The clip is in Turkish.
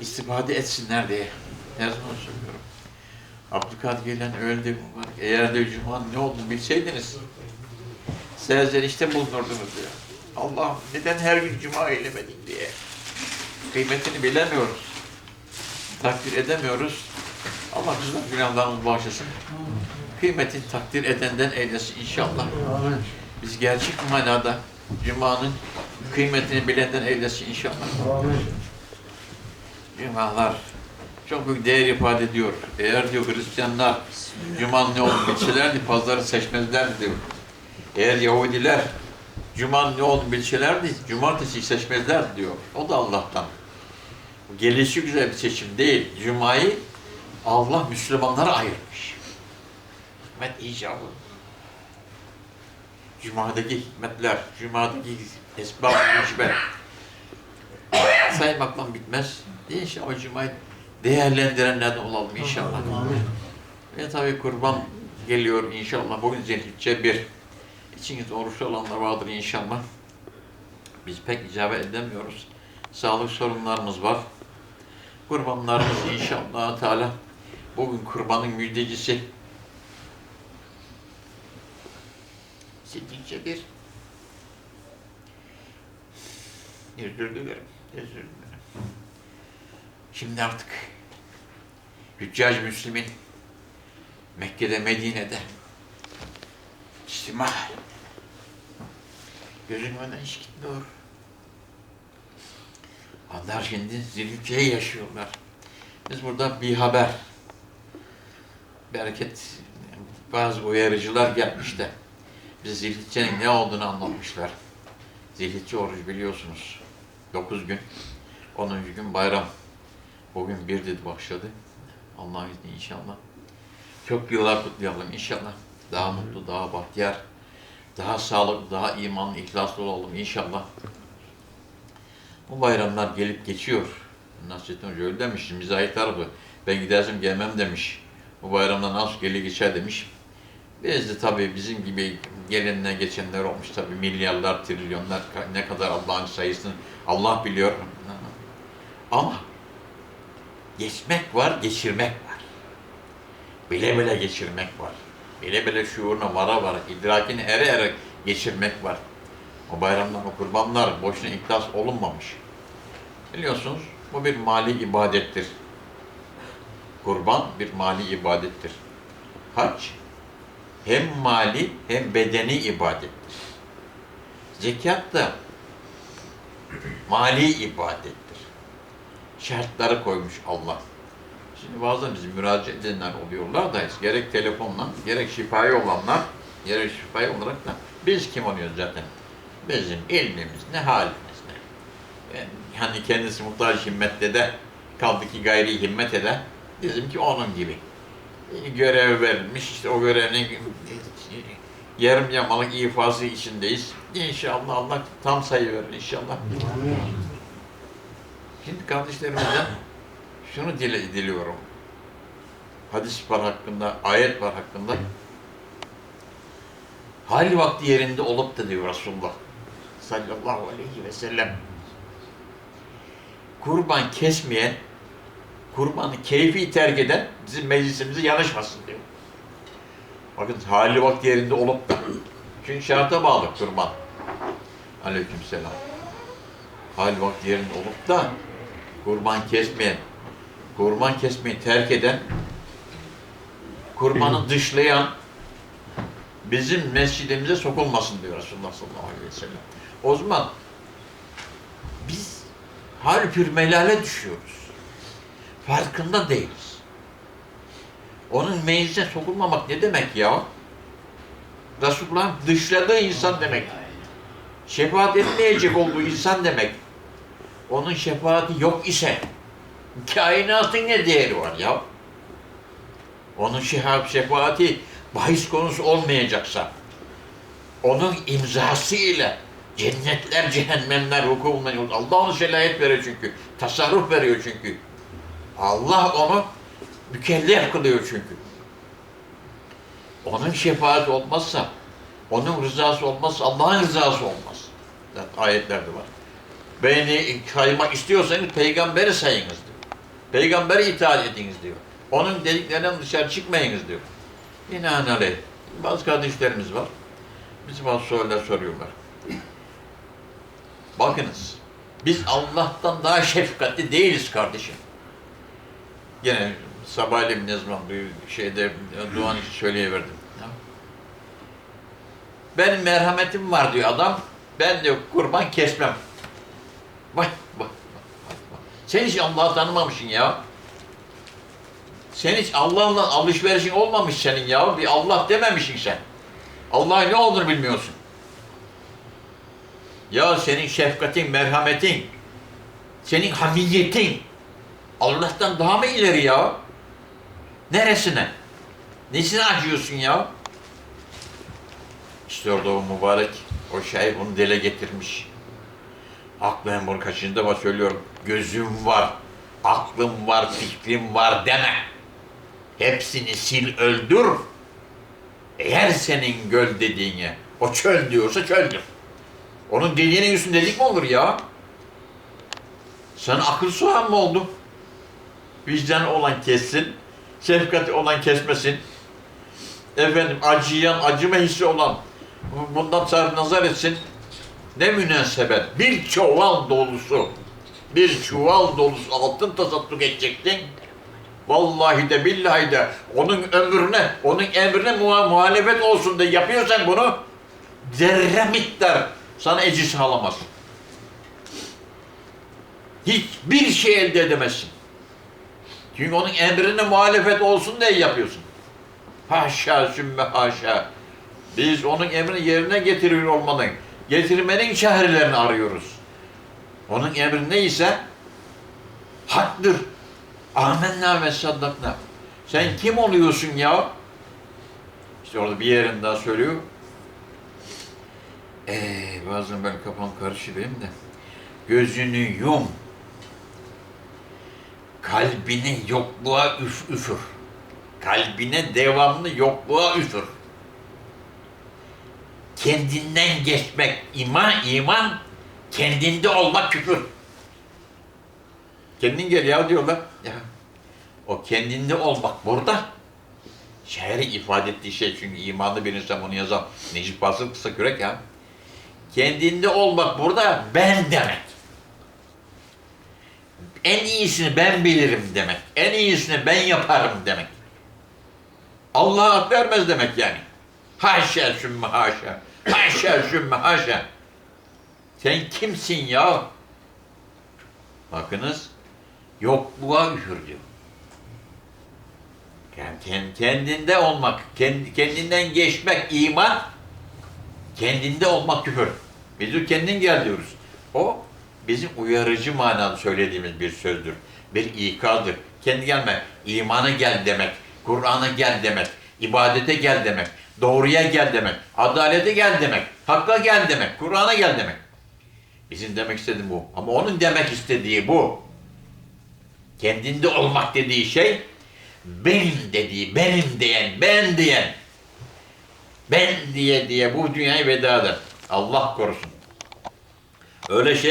istifade etsinler diye her zaman söylüyorum. Abdülkadir Gelen öldü mübarek. Eğer de Cuma'nın ne olduğunu bilseydiniz serzenişte bulunurdunuz diyor. Allah neden her gün Cuma eylemedin diye. Kıymetini bilemiyoruz. Takdir edemiyoruz. Allah bizden günahlarımızı bağışlasın. Kıymetini takdir edenden eylesin inşallah. Biz gerçek manada Cuma'nın kıymetini bilenden eylesin inşallah. Cumalar çok büyük değer ifade ediyor. Eğer diyor Hristiyanlar Cuma'nın ne olduğunu bilselerdi pazarı seçmezlerdi diyor. Eğer Yahudiler Cuma'nın ne olduğunu bilselerdi cumartesi seçmezlerdi diyor. O da Allah'tan. Gelişi güzel bir seçim değil. Cuma'yı Allah Müslümanlara ayırmış. Hikmet icabı. Cuma'daki hikmetler, Cuma'daki esbab-ı. Saymakla bitmez. İnşallah Cuma'yı değerlendirenlerden olalım inşallah. Ve tabii kurban geliyor inşallah. Bugün Zilhicce bir. İçinizde oruçlu olanlar vardır inşallah. Biz pek icabet edemiyoruz. Sağlık sorunlarımız var. Kurbanlarımız inşallah Teala bugün kurbanın müjdecisi Zilhicce bir. Özür dilerim. Özür dilerim. Şimdi artık Hüccac Müslümin Mekke'de, Medine'de içtima gözünün önünden hiç gitmiyor. Onlar şimdi zilhicceyi yaşıyorlar. Biz burada bir haber, bereket, bazı uyarıcılar gelmiş de bize zilhiccenin ne olduğunu anlatmışlar. Zilhicce oruç biliyorsunuz. 9 gün. 10. gün bayram. Bugün bir dedi başladı. Allah'ın izniyle inşallah. Çok yıllar kutlayalım inşallah. Daha mutlu, daha bahtiyar, daha sağlıklı, daha imanlı, ihlaslı olalım inşallah. Bu bayramlar gelip geçiyor. Nasrettin Hoca öyle demiş, mizahi tarafı. Ben gidersem gelmem demiş. Bu bayramda nasıl gelir geçer demiş. Biz de tabii bizim gibi gelenler geçenler olmuş tabii milyarlar, trilyonlar ne kadar Allah'ın sayısını Allah biliyor. Ama geçmek var, geçirmek var. Bile bile geçirmek var. Bile bile şuuruna vara vara, idrakine ere ere geçirmek var. O bayramlar, o kurbanlar boşuna iklas olunmamış. Biliyorsunuz bu bir mali ibadettir. Kurban bir mali ibadettir. Hac hem mali hem bedeni ibadettir. Zekat da mali ibadettir. Şartları koymuş Allah. Şimdi bazen bizim müracaat edenler oluyorlar da gerek telefonla, gerek şifayı olanlar, gerek şifayı olarak da biz kim oluyoruz zaten? Bizim ilmimiz ne halimiz ne? Yani kendisi muhtaç himmette de kaldı ki gayri himmet eder. Bizimki onun gibi. Görev verilmiş, işte o görevin yarım yamalık ifası içindeyiz. İnşallah Allah tam sayı verir inşallah. Şimdi kardeşlerimizden şunu dile diliyorum. Hadis var hakkında, ayet var hakkında. Hal vakti yerinde olup da diyor Resulullah sallallahu aleyhi ve sellem. Kurban kesmeyen, kurbanı keyfi terk eden bizim meclisimize yanaşmasın diyor. Bakın hali vakti yerinde olup da. Çünkü şarta bağlı kurban. Aleykümselam. Hal vakti yerinde olup da kurban kesmeyen, kurban kesmeyi terk eden, kurbanı dışlayan bizim mescidimize sokulmasın diyor Resulullah sallallahu aleyhi ve sellem. O zaman biz hal bir melale düşüyoruz. Farkında değiliz. Onun meclise sokulmamak ne demek ya? Resulullah'ın dışladığı insan demek. Şefaat etmeyecek olduğu insan demek. Onun şefaati yok ise kainatın ne değeri var ya? Onun şefa- şefaati bahis konusu olmayacaksa onun imzası ile cennetler, cehennemler hukukundan yol. Allah ona şelayet veriyor çünkü. Tasarruf veriyor çünkü. Allah onu mükellef kılıyor çünkü. Onun şefaati olmazsa, onun rızası olmazsa Allah'ın rızası olmaz. Ayetlerde var. Beni saymak istiyorsanız peygamberi sayınız diyor. Peygambere itaat ediniz diyor. Onun dediklerinden dışarı çıkmayınız diyor. Binaenaleyh. Bazı kardeşlerimiz var. Bizi bazı sorular soruyorlar. Bakınız. Biz Allah'tan daha şefkatli değiliz kardeşim. Yine sabahleyin ne zaman bir şeyde duan için söyleyiverdim. Benim merhametim var diyor adam. Ben diyor kurban kesmem. Vay vay. Sen hiç Allah'ı tanımamışsın ya. Sen hiç Allah'la alışverişin olmamış senin ya. Bir Allah dememişsin sen. Allah'ın ne olduğunu bilmiyorsun. Ya senin şefkatin, merhametin, senin hamiyetin Allah'tan daha mı ileri ya? Neresine? Nesine acıyorsun ya? İşte orada o mübarek, o şey onu dile getirmiş. Aklım bunu kaçıncı defa söylüyorum. Gözüm var, aklım var, fikrim var deme. Hepsini sil öldür. Eğer senin göl dediğine o çöl diyorsa çöldür. Onun dediğinin üstünde dedik mi olur ya? Sen akıl soğan mı oldun? Vicdan olan kessin, şefkati olan kesmesin. Efendim acıyan, acıma hissi olan bundan sonra nazar etsin. Ne münasebet. Bir çuval dolusu, bir çuval dolusu altın tasadduk edecektin. Vallahi de billahi de onun ömrüne, onun emrine muha- muhalefet olsun diye yapıyorsan bunu zerre miktar sana ecri sağlamaz. Hiçbir şey elde edemezsin. Çünkü onun emrine muhalefet olsun diye yapıyorsun. Haşa sümme haşa. Biz onun emrini yerine getiriyor olmanın, getirmenin şehirlerini arıyoruz. Onun emri neyse haktır. Amenna ve saddakna. Sen kim oluyorsun ya? İşte orada bir yerin söylüyor. Ee, bazen ben kafam karışıyor benim de. Gözünü yum. Kalbini yokluğa üf üfür. Kalbine devamlı yokluğa üfür. Kendinden geçmek iman, iman kendinde olmak küfür. Kendin gel ya diyorlar. Ya. O kendinde olmak burada. Şairi ifade ettiği şey çünkü imanlı bir insan bunu yazan Necip Fazıl kısa kürek ya. Kendinde olmak burada ben demek. En iyisini ben bilirim demek. En iyisini ben yaparım demek. Allah'a hak vermez demek yani. Haşa sümme haşa. Haşa sümme haşa. Sen kimsin ya? Bakınız yokluğa üfür diyor. Yani kend- kendinde olmak, kend- kendinden geçmek iman, kendinde olmak küfür. Biz o kendin gel diyoruz. O bizim uyarıcı manada söylediğimiz bir sözdür. Bir ikadır. Kendi gelme, imana gel demek, Kur'an'a gel demek, ibadete gel demek, doğruya gel demek, adalete gel demek, hakka gel demek, Kur'an'a gel demek. Bizim demek istediğim bu. Ama onun demek istediği bu. Kendinde olmak dediği şey benim dediği, benim diyen, ben diyen. Ben diye diye bu dünyayı veda eder. Allah korusun. Öyle şey